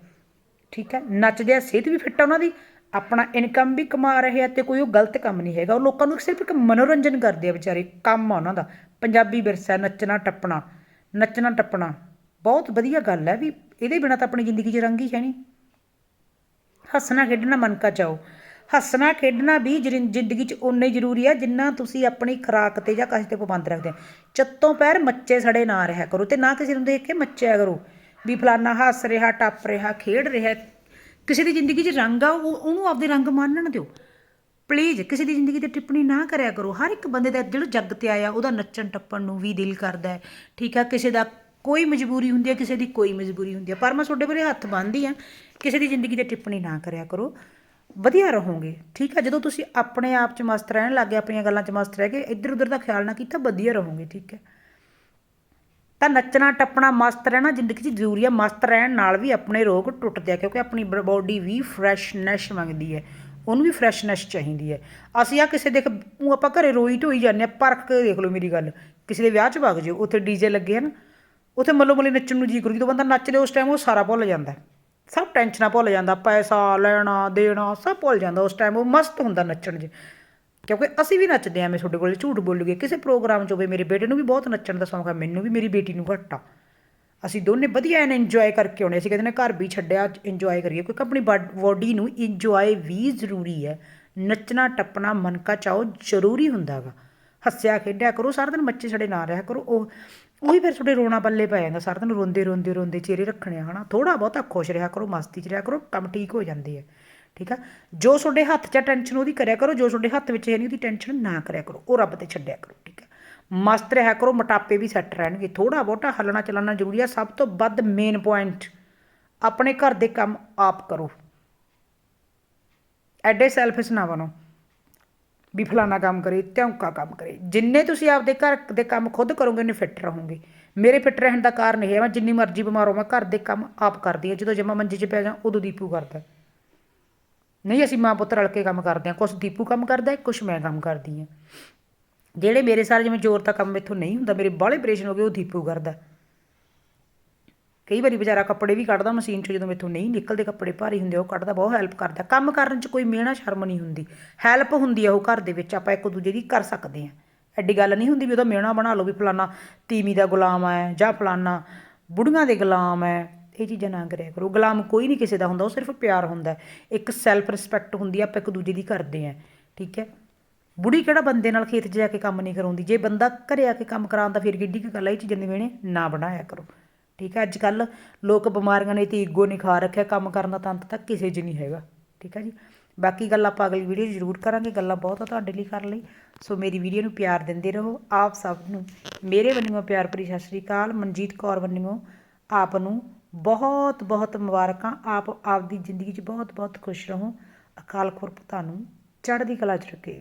ਠੀਕ ਹੈ? ਨੱਚਦੇ ਆ, ਸਿਹਤ ਵੀ ਫਿੱਟ ਆ ਉਹਨਾਂ ਦੀ, ਆਪਣਾ ਇਨਕਮ ਵੀ ਕਮਾ ਰਹੇ ਆ ਤੇ ਕੋਈ ਉਹ ਗਲਤ ਕੰਮ ਨਹੀਂ ਹੈਗਾ। ਉਹ ਲੋਕਾਂ ਨੂੰ ਸਿਰਫ ਇੱਕ ਮਨੋਰੰਜਨ ਕਰਦੇ ਆ ਵਿਚਾਰੇ, ਕੰਮ ਆ ਉਹਨਾਂ ਦਾ, ਪੰਜਾਬੀ ਵਿਰਸਾ ਨੱਚਣਾ ਟੱਪਣਾ ਨੱਚਣਾ ਟੱਪਣਾ ਬਹੁਤ ਵਧੀਆ ਗੱਲ ਹੈ ਵੀ ਇਹਦੇ ਬਿਨਾ ਤਾਂ ਆਪਣੀ ਜ਼ਿੰਦਗੀ 'ਚ ਰੰਗ ਹੀ ਹੈ ਨਹੀਂ। ਹੱਸਣਾ ਖੇਡਣਾ ਮਨ ਕਾ ਚਾਓ। ਹੱਸਣਾ ਖੇਡਣਾ ਵੀ ਜਰਿੰ- ਜ਼ਿੰਦਗੀ 'ਚ ਓਨਾ ਹੀ ਜ਼ਰੂਰੀ ਹੈ ਜਿੰਨਾ ਤੁਸੀਂ ਆਪਣੀ ਖੁਰਾਕ ਤੇ ਜਾਂ ਕਿਸੇ ਤੇ ਪਾਬੰਦ ਰੱਖਦੇ ਹੋ। ਚੱਤੋਂ ਪੈਰ ਮੱਚੇ ਸੜੇ ਨਾ ਰਿਹਾ ਕਰੋ ਤੇ ਨਾ ਕਿਸੇ ਨੂੰ ਦੇਖ ਕੇ ਮੱਚਿਆ ਕਰੋ। ਵੀ ਫਲਾਨਾ ਹੱਸ ਰਿਹਾ, ਟੱਪ ਰਿਹਾ, ਖੇਡ ਰਿਹਾ, ਕਿਸੇ ਦੀ ਜ਼ਿੰਦਗੀ 'ਚ ਰੰਗ ਆ, ਉਹ ਉਹਨੂੰ ਆਪਦੇ ਰੰਗ ਮੰਨਣ ਦਿਓ। ਪਲੀਜ਼ ਕਿਸੇ ਦੀ ਜ਼ਿੰਦਗੀ ਤੇ ਟਿੱਪਣੀ ਨਾ ਕਰਿਆ ਕਰੋ। ਹਰ ਇੱਕ ਬੰਦੇ ਦਾ ਜਿਹੜਾ ਜੱਗ ਤੇ ਆਇਆ, ਉਹਦਾ ਨੱਚਣ ਟੱਪਣ ਨੂੰ ਵੀ ਦਿਲ ਕਰਦਾ ਠੀਕ ਆ, ਕਿਸੇ ਦਾ ਕੋਈ ਮਜਬੂਰੀ ਹੁੰਦੀ ਹੈ, ਕਿਸੇ ਦੀ ਕੋਈ ਮਜਬੂਰੀ ਹੁੰਦੀ ਹੈ। ਪਰ ਮੈਂ ਤੁਹਾਡੇ ਬਾਰੇ ਹੱਥ ਬੰਨ੍ਹਦੀ ਆ ਕਿਸੇ ਦੀ ਜ਼ਿੰਦਗੀ ਤੇ ਟਿੱਪਣੀ ਨਾ ਕਰਿਆ ਕਰੋ। ਵਧੀਆ ਰਹੋਗੇ, ਠੀਕ ਆ ਜਦੋਂ ਤੁਸੀਂ ਆਪਣੇ ਆਪ 'ਚ ਮਸਤ ਰਹਿਣ ਲੱਗੇ ਆਪਣੀਆਂ ਗੱਲਾਂ 'ਚ ਮਸਤ ਰਹਿ ਕੇ ਇੱਧਰ ਉੱਧਰ ਦਾ ਖਿਆਲ ਨਾ ਕੀਤਾ, ਵਧੀਆ ਰਹੋਗੇ, ਠੀਕ ਹੈ? ਤਾਂ ਨੱਚਣਾ, ਟੱਪਣਾ, ਮਸਤ ਰਹਿਣਾ, ਜ਼ਿੰਦਗੀ 'ਚ ਜ਼ਰੂਰੀ ਹੈ, ਮਸਤ ਰਹਿਣ ਨਾਲ ਵੀ ਆਪਣੇ ਰੋਗ ਟੁੱਟਦੇ ਆ ਕਿਉਂਕਿ ਆਪਣੀ ਬਾਡੀ ਵੀ ਫਰੈਸ਼ਨੈਸ ਮੰਗਦੀ ਹੈ। ਉਹਨੂੰ ਵੀ ਫਰੈਸ਼ਨੈਸ ਚਾਹੀਦੀ ਹੈ। ਅਸੀਂ ਆ ਕਿਸੇ ਦੇਖ ਆਪਾਂ ਘਰੇ ਰੋਈ ਢੋਈ ਜਾਂਦੇ ਆ ਪਰਖ ਕੇ ਦੇਖ ਲਓ ਮੇਰੀ ਗੱਲ। ਕਿਸੇ ਦੇ ਵਿਆਹ 'ਚ ਵਗ ਜਾਓ ਉੱਥੇ ਡੀਜੇ ਲੱਗੇ ਹਨ। ਉੱਥੇ ਮੱਲੋ ਮੱਲੀ ਨੱਚਣ ਨੂੰ ਜੀ ਕਰੂ ਜਦੋਂ ਬੰਦਾ ਨੱਚ ਲੇ ਉਸ ਟਾਈਮ ਉਹ ਸਾਰਾ ਭੁੱਲ ਜਾਂਦਾ। ਸਭ ਟੈਨਸ਼ਨਾਂ ਭੁੱਲ ਜਾਂਦਾ। ਪੈਸਾ, ਲੈਣਾ, ਦੇਣਾ, ਸਭ ਭੁੱਲ ਜਾਂਦਾ ਉਸ ਟਾਈਮ ਉਹ ਮਸਤ ਹੁੰਦਾ ਨੱਚਣ 'ਚ। ਕਿਉਂਕਿ ਅਸੀਂ ਵੀ ਨੱਚਦੇ ਆਂ ਮੈਂ ਤੁਹਾਡੇ ਕੋਲ, ਝੂਠ ਬੋਲੂਗੇ ਕਿਸੇ ਪ੍ਰੋਗਰਾਮ 'ਚ ਹੋਵੇ, ਮੇਰੇ ਬੇਟੇ ਨੂੰ ਵੀ ਬਹੁਤ ਨੱਚਣ ਦਾ ਸ਼ੌਂਕ ਹੈ ਮੈਨੂੰ ਵੀ, ਮੇਰੀ ਬੇਟੀ ਨੂੰ ਘੱਟ ਆ। ਅਸੀਂ ਦੋਨੇ ਵਧੀਆ ਐਨ ਇੰਜੋਏ ਕਰਕੇ ਆਉਣੇ ਅਸੀਂ ਕਹਿੰਦੇ ਨੇ ਘਰ ਵੀ ਛੱਡਿਆ ਇੰਜੋਏ ਕਰੀਏ। ਕਿਉਂਕਿ ਆਪਣੀ ਬਾਡੀ ਨੂੰ ਇੰਜੋਏ ਵੀ ਜ਼ਰੂਰੀ ਹੈ। ਨੱਚਣਾ, ਟੱਪਣਾ ਮਨ ਕਾ ਚਾਓ ਜ਼ਰੂਰੀ ਹੁੰਦਾ ਗਾ। ਹੱਸਿਆ, ਖੇਡਿਆ ਕਰੋ, ਸਾਰਾ ਦਿਨ ਬੱਚੇ ਛੜੇ ਨਾ ਰਿਹਾ ਕਰੋ। ਉਹ ਉਹੀ ਫਿਰ ਤੁਹਾਡੇ ਰੋਣਾ ਪੱਲੇ ਪੈ ਜਾਂਦਾ, ਸਾਰਾ ਦਿਨ ਰੋਂਦੇ ਰੋਂਦੇ ਰੋਂਦੇ, ਚਿਹਰੇ ਰੱਖਣੇ ਆ, ਹਨਾ? ਥੋੜਾ ਬਹੁਤਾ ਖੁਸ਼ ਰਿਹਾ ਕਰੋ, ਮਸਤੀ 'ਚ ਰਿਹਾ ਕਰੋ, ਕੰਮ ਠੀਕ ਹੋ ਜਾਂਦੇ ਆ, ਠੀਕ ਆ? ਜੋ ਤੁਹਾਡੇ ਹੱਥ 'ਚ ਟੈਨਸ਼ਨ ਉਹਦੀ ਕਰਿਆ ਕਰੋ, ਜੋ ਤੁਹਾਡੇ ਹੱਥ ਵਿੱਚ ਹੈ ਨਹੀਂ, ਉਹਦੀ ਟੈਨਸ਼ਨ ਨਾ ਕਰਿਆ ਕਰੋ, ਉਹ ਰੱਬ ਤੇ ਛੱਡਿਆ ਕਰੋ, ਠੀਕ ਆ? ਮਸਤ ਰਿਹਾ ਕਰੋ, ਮੋਟਾਪੇ ਵੀ ਸੈੱਟ ਰਹਿਣਗੇ ਥੋੜਾ ਬਹੁਤਾ ਹੱਲਣਾ ਚੱਲਣਾ ਜ਼ਰੂਰੀ ਆ, ਸਭ ਤੋਂ ਵੱਧ ਮੇਨ ਪੁਆਇੰਟ ਆਪਣੇ ਘਰ ਦੇ ਕੰਮ ਆਪ ਕਰੋ। ਐਡੇ ਸੈਲਫਿਸ਼ ਨਾ ਬਣੋ। ਵੀ ਫਲਾਣਾ ਕੰਮ ਕਰੇ, ਧੌਂਕਾ ਕੰਮ ਕਰੇ। ਜਿੰਨੇ ਤੁਸੀਂ ਆਪਦੇ ਘਰ ਦੇ ਕੰਮ ਖੁਦ ਕਰੋਗੇ ਉਨੇ ਫਿੱਟ ਰਹੋਗੇ। ਮੇਰੇ ਫਿੱਟ ਰਹਿਣ ਦਾ ਕਾਰਨ ਇਹ ਹੈ, ਮੈਂ ਜਿੰਨੀ ਮਰਜ਼ੀ ਬਿਮਾਰ ਹੋਵਾਂ, ਘਰ ਦੇ ਕੰਮ ਆਪ ਕਰਦੀ ਹਾਂ। ਜਦੋਂ ਜਮਾ ਮੰਜੇ 'ਚ ਪੈ ਜਾ ਉਦੋਂ ਦੀਪੂ ਕਰਦਾ। ਨਹੀਂ, ਅਸੀਂ ਮਾਂ ਪੁੱਤ ਰਲ ਕੇ ਕੰਮ ਕਰਦੇ ਹਾਂ। ਕੁਛ ਦੀਪੂ ਕੰਮ ਕਰਦਾ ਹੈ, ਕੁਛ ਮੈਂ ਕੰਮ ਕਰਦੀ ਹਾਂ। ਜਿਹੜੇ ਮੇਰੇ ਸਾਰੇ ਜਿਵੇਂ ਜ਼ੋਰ ਦਾ ਕੰਮ ਮੈਥੋਂ ਨਹੀਂ ਹੁੰਦਾ, ਮੇਰੇ ਬਾਹਲੇ ਆਪਰੇਸ਼ਨ ਹੋ ਗਏ, ਉਹ ਦੀਪੂ ਕਰਦਾ। ਕਈ ਵਾਰੀ ਵਿਚਾਰਾ ਕੱਪੜੇ ਵੀ ਕੱਢਦਾ, ਮਸ਼ੀਨ 'ਚੋਂ ਜਦੋਂ ਮੈਥੋਂ ਨਹੀਂ ਨਿਕਲਦੇ ਕੱਪੜੇ ਭਾਰੀ ਹੁੰਦੇ ਉਹ ਕੱਢਦਾ, ਬਹੁਤ ਹੈਲਪ ਕਰਦਾ। ਕੰਮ ਕਰਨ 'ਚ ਕੋਈ ਮਿਹਣਾ ਸ਼ਰਮ ਨਹੀਂ ਹੁੰਦੀ। ਹੈਲਪ ਹੁੰਦੀ ਆ ਉਹ ਘਰ ਦੇ ਵਿੱਚ, ਆਪਾਂ ਇੱਕ ਦੂਜੇ ਦੀ ਕਰ ਸਕਦੇ ਆ। ਐਡੀ ਗੱਲ ਨਹੀਂ ਹੁੰਦੀ ਵੀ ਉਹਦਾ ਮਿਹਣਾ ਬਣਾ ਲਓ ਵੀ ਫਲਾਨਾ ਤੀਵੀਂ ਦਾ ਗੁਲਾਮ ਹੈ ਜਾਂ ਫਲਾਨਾ ਬੁੜੀਆਂ ਦੇ ਗੁਲਾਮ ਹੈ ਇਹ ਚੀਜ਼ਾਂ ਨਾ ਕਰਿਆ ਕਰੋ। ਗੁਲਾਮ ਕੋਈ ਨਹੀਂ ਕਿਸੇ ਦਾ ਹੁੰਦਾ, ਉਹ ਸਿਰਫ ਪਿਆਰ ਹੁੰਦਾ ਇੱਕ ਸੈਲਫ ਰਿਸਪੈਕਟ ਹੁੰਦੀ ਆ, ਆਪਾਂ ਇੱਕ ਦੂਜੇ ਦੀ ਕਰਦੇ ਆ। ਠੀਕ ਹੈ ਬੁੜੀ ਕਿਹੜਾ ਬੰਦੇ ਨਾਲ ਖੇਤ 'ਚ ਜਾ ਕੇ ਕੰਮ ਨਹੀਂ ਕਰਾਉਂਦੀ? ਜੇ ਬੰਦਾ ਘਰੇ ਆ ਕੇ ਕੰਮ ਕਰਾਉਂਦਾ ਫਿਰ ਕਿੱਡੀ ਕੁ ਗੱਲ ਹੈ ਇਹ ਚੀਜ਼ਾਂ ਦੇ ਵੇਣੇ ਨਾ ਬਣਾਇਆ ਕਰੋ। ਠੀਕ ਹੈ ਅੱਜ ਕੱਲ੍ਹ ਲੋਕ ਬਿਮਾਰੀਆਂ ਨੇ ਤੇ ਈਗੋ ਨਹੀਂ ਖਾ ਰੱਖਿਆ, ਕੰਮ ਕਰਨ ਦਾ ਤੰਤ ਤਾਂ ਕਿਸੇ 'ਚ ਨਹੀਂ ਹੈਗਾ, ਠੀਕ ਹੈ ਜੀ। ਬਾਕੀ ਗੱਲ ਆਪਾਂ ਅਗਲੀ ਵੀਡੀਓ 'ਚ ਜ਼ਰੂਰ ਕਰਾਂਗੇ, ਗੱਲਾਂ ਬਹੁਤ ਆ ਤੁਹਾਡੇ ਲਈ ਕਰਨ ਲਈ। ਸੋ ਮੇਰੀ ਵੀਡੀਓ ਨੂੰ ਪਿਆਰ ਦਿੰਦੇ ਰਹੋ, ਆਪ ਸਭ ਨੂੰ, ਮੇਰੇ ਵੱਲੋਂ ਪਿਆਰ ਭਰੀ ਸਤਿ ਸ਼੍ਰੀ ਅਕਾਲ, ਮਨਜੀਤ ਕੌਰ ਵੱਲੋਂ ਆਪ ਨੂੰ ਬਹੁਤ ਬਹੁਤ ਮੁਬਾਰਕਾਂ, ਆਪ ਆਪਦੀ ਜ਼ਿੰਦਗੀ 'ਚ ਬਹੁਤ ਬਹੁਤ ਖੁਸ਼ ਰਹੋ, ਅਕਾਲ ਪੁਰਖ ਤੁਹਾਨੂੰ ਚੜ੍ਹਦੀ ਕਲਾ 'ਚ ਰੱਖੇ।